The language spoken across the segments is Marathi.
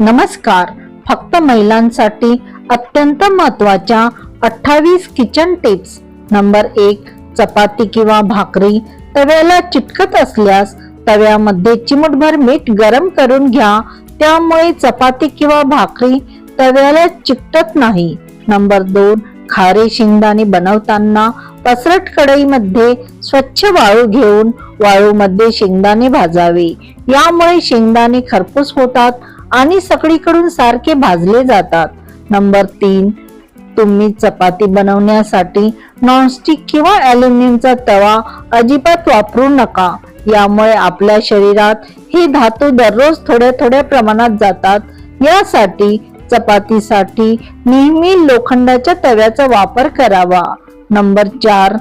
नमस्कार. फक्त महिलांसाठी अत्यंत महत्त्वाच्या अठ्ठावीस किचन टिप्स. नंबर एक चपाती किंवा भाकरी तव्याला चिटकत असल्यास तव्यामध्ये चिमूटभर मीठ गरम करून घ्या. त्यामुळे चपाती किंवा भाकरी तव्याला चिकटत नाही. नंबर दोन खारे शेंगदाणे बनवताना पसरट कढईमध्ये स्वच्छ वाळू घेऊन वाळूमध्ये शेंगदाणे भाजावे. यामुळे शेंगदाणे खरपूस होतात आणि सगळीकडून सारखे भाजले जातात. नंबर तीन तुम्ही चपाती बनवण्यासाठी नॉनस्टिक किंवा अॅल्युमिनियमचा तवा अजिबात वापरू नका. यामुळे आपल्या शरीरात हे धातू दररोज थोड्या थोड्या प्रमाणात जातात. यासाठी चपातीसाठी नेहमी लोखंडाच्या तव्याचा वापर करावा. नंबर चार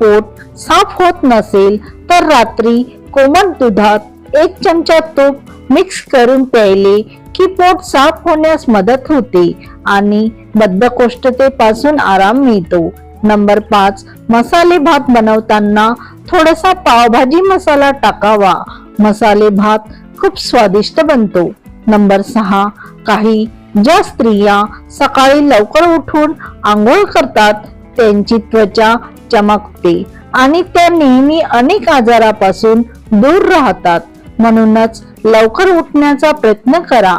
पोट साफ होत नसेल तर रात्री कोमट दुधात एक चमचा तूप मिक्स करून प्यायले की पोट साफ होण्यास मदत होते आणि बद्धकोष्ठतेपासून आराम मिळतो. नंबर पाच मसाले भात बनवताना थोडासा पावभाजी मसाला टाकावा. मसाले भात खूप स्वादिष्ट बनतो. नंबर सहा काही ज्या स्त्रिया सकाळी लवकर उठून आंघोळ करतात त्यांची त्वचा चमकते आणि त्या नेहमी अनेक आजारापासून दूर राहतात. म्हणूनच लवकर उठण्याचा प्रयत्न करा.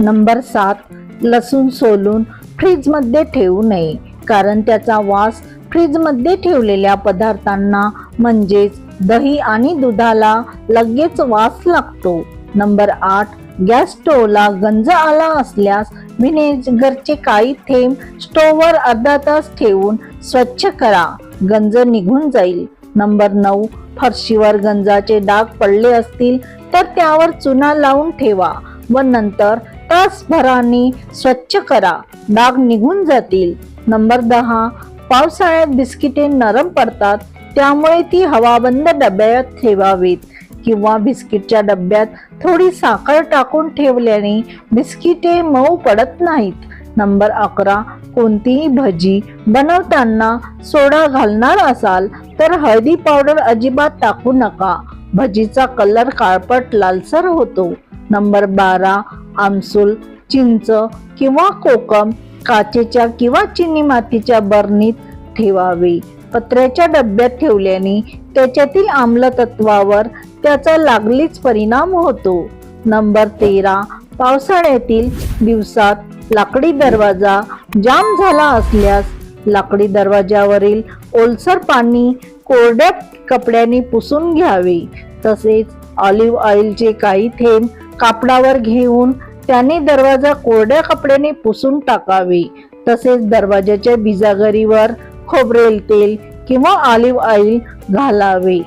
नंबर सात लसूण सोलून फ्रीजमध्ये ठेवू नये कारण त्याचा वास फ्रीजमध्ये ठेवलेल्या पदार्थांना म्हणजेच दही आणि दुधाला लगेच वास लागतो. नंबर आठ गॅस स्टोवला गंज आला असल्यास व्हिनेगरचे काही थेंब स्टोववर अर्धा तास ठेवून स्वच्छ करा. गंज निघून जाईल. नंबर नऊ फरशीवर गंजाचे डाग पडले असतील तर त्यावर चुना लावून ठेवा व नंतर तासभराने स्वच्छ करा. डाग निघून जातील. नंबर दहा पावसाळ्यात बिस्किटे नरम पडतात त्यामुळे ती हवाबंद डब्यात ठेवावीत किंवा बिस्किटच्या डब्यात थोडी साखर टाकून ठेवल्याने बिस्किटे मऊ पडत नाहीत. नंबर अकरा कोणतीही भजी बनवताना सोडा घालणार असाल तर हळदी पावडर अजिबात टाकू नका. भजीचा कलर काळपट लालसर होतो. नंबर बारा आमसूल चिंच किंवा कोकम काचेच्या किंवा चिनी मातीच्या बरणीत ठेवावे. पत्र्याच्या डब्यात ठेवल्याने त्याच्यातील आम्लतत्वावर त्याचा लागलीच परिणाम होतो. नंबर तेरा पावसाळ्यातील दिवसात लाकडी दरवाजा जाम झाला असल्यास लाकडी दरवाजावरील ओलसर पाणी कोरड्या कपड्याने पुसून घ्यावे. तसेच ऑलिव्ह ऑइलचे काही थेंब कापडावर घेऊन त्याने दरवाजा कोरड्या कपड्याने पुसून टाकावे. तसेच दरवाजाच्या बिजागरीवर खोबरेल तेल किंवा ऑलिव्ह ऑइल घालावे.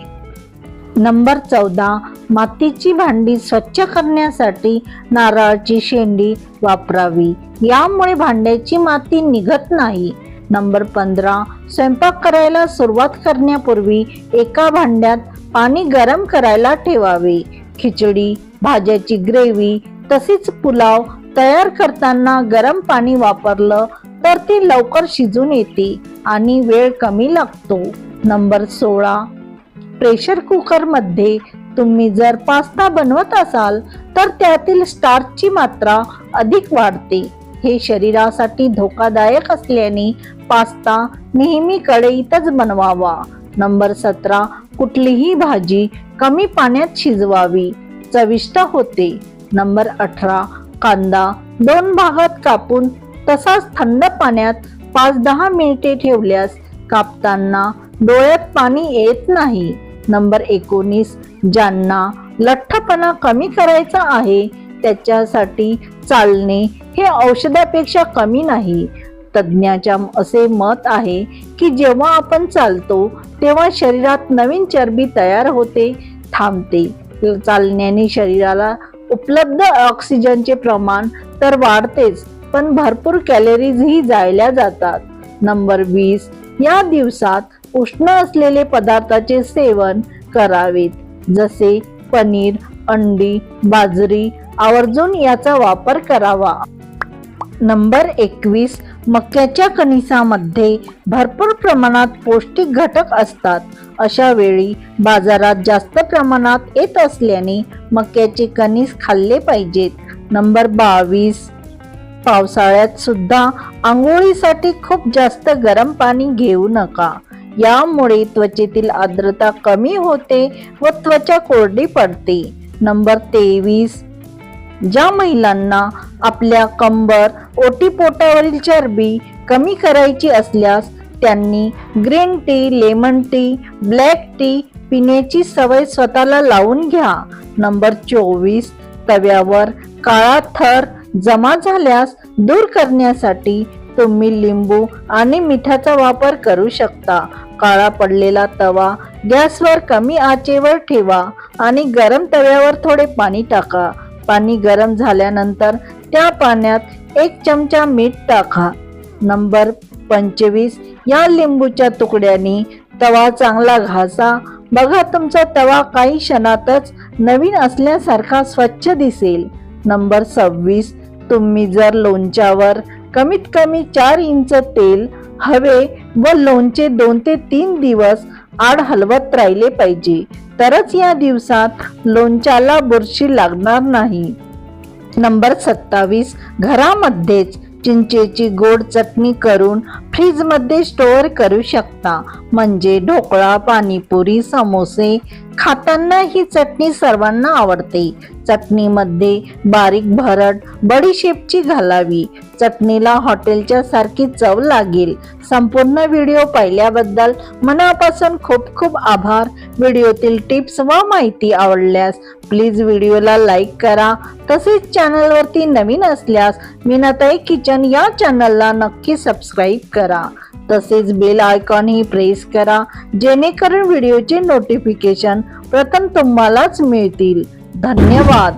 नंबर चौदा मातीची भांडी स्वच्छ करण्यासाठी नारळाची शेंडी वापरावी. यामुळे भांड्याची माती निघत नाही. नंबर पंधरा स्वयंपाक करायला सुरुवात करण्यापूर्वी एका भांड्यात पाणी गरम करायला ठेवावे. खिचडी भाज्याची ग्रेव्ही तसेच पुलाव तयार करताना गरम पाणी वापरलं तर ते लवकर शिजून येते आणि वेळ कमी लागतो. नंबर सोळा प्रेशर कुकरमध्ये तुम्ही जर पास्ता बनवत असाल तर त्यातील स्टार्चची मात्रा अधिक वाढते. हे शरीरासाठी धोकादायक असल्याने पास्ता नेहमी कढईतच बनवावा. नंबर सतरा कुठलीही भाजी कमी पाण्यात शिजवावी चविष्ट होते. नंबर अठरा कांदा दोन भागात कापून तसाच थंड पाण्यात पाच दहा मिनिटे ठेवल्यास कापताना डोळ्यात पाणी येत नाही. नंबर एकोणीस ज्यांना लठ्ठपणा कमी करायचा आहे त्याच्यासाठी चालणे हे औषधापेक्षा कमी नाही. तज्ज्ञाच्या असे मत आहे की जेव्हा आपण चालतो तेव्हा शरीरात नवीन चरबी तयार होते थांबते. चालण्याने शरीराला उपलब्ध ऑक्सिजनचे प्रमाण तर वाढतेच पण भरपूर कॅलरीजही जायला जातात. नंबर वीस या दिवसात उष्ण असलेले पदार्थाचे सेवन करावेत. जसे पनीर अंडी बाजरी आवर्जून याचा वापर करावा. नंबर एकवीस मक्याच्या कणिसामध्ये भरपूर प्रमाणात पौष्टिक घटक असतात. अशा वेळी बाजारात जास्त प्रमाणात येत असल्याने मक्याचे कणीस खाल्ले पाहिजेत. नंबर बावीस पावसाळ्यात सुद्धा आंघोळीसाठी खूप जास्त गरम पाणी घेऊ नका. यामुळे त्वचेतील आर्द्रता कमी होते व त्वचा कोरडी पडते. नंबर तेवीस. ज्या महिलांना आपल्या कंबर ओटीपोटावरील चरबी कमी करायची असल्यास त्यांनी green tea lemon tea black tea पिण्याची सवय स्वतःला लावून घ्या. नंबर चोवीस. तव्यावर काळा थर जमा झाल्यास दूर करण्यासाठी तुम्ही लिंबू आणि मिठाचा वापर करू शकता. काळा पडलेला तवा गॅसवर कमी आचेवर ठेवा आणि गरम तव्यावर थोडे पाणी टाका. पाणी गरम झाल्यानंतर त्या पाण्यात एक चमचा मीठ टाका. नंबर पंचवीस या लिंबूच्या तुकड्यांनी तवा चांगला घासा. बघा तुमचा तवा काही क्षणातच नवीन असल्यासारखा स्वच्छ दिसेल. नंबर सव्वीस तुम्ही जर लोणच्यावर कमीत कमी चार इंच तेल हवे व लोणचे दोन ते तीन दिवस आड हलवत राहिले पाहिजे. तरच या दिवसात लोणच्याला बुरशी लागणार नाही. नंबर सत्तावीस. घरामध्येच चिंचेची गोड चटणी करून फ्रीजमध्ये स्टोअर करू शकता. म्हणजे ढोकळा पाणीपुरी समोसे खाताना ही चटणी सर्वांना आवडते. चटणीमध्ये बारीक भरड बडीशेपची घालावी. चटणीला हॉटेलच्या सारखी चव लागेल. संपूर्ण व्हिडिओ पाहिल्याबद्दल मनापासून खूप खूप आभार. व्हिडिओतील टिप्स व माहिती आवडल्यास प्लीज व्हिडिओला लाईक करा. तसेच चॅनलवरती नवीन असल्यास मीनाताई किचन या चॅनलला नक्की सबस्क्राईब करा. तसेच बेल आयकॉनही प्रेस करा जेणेकरून व्हिडिओचे नोटिफिकेशन प्रथम तुम्हालाच मिळतील. धन्यवाद.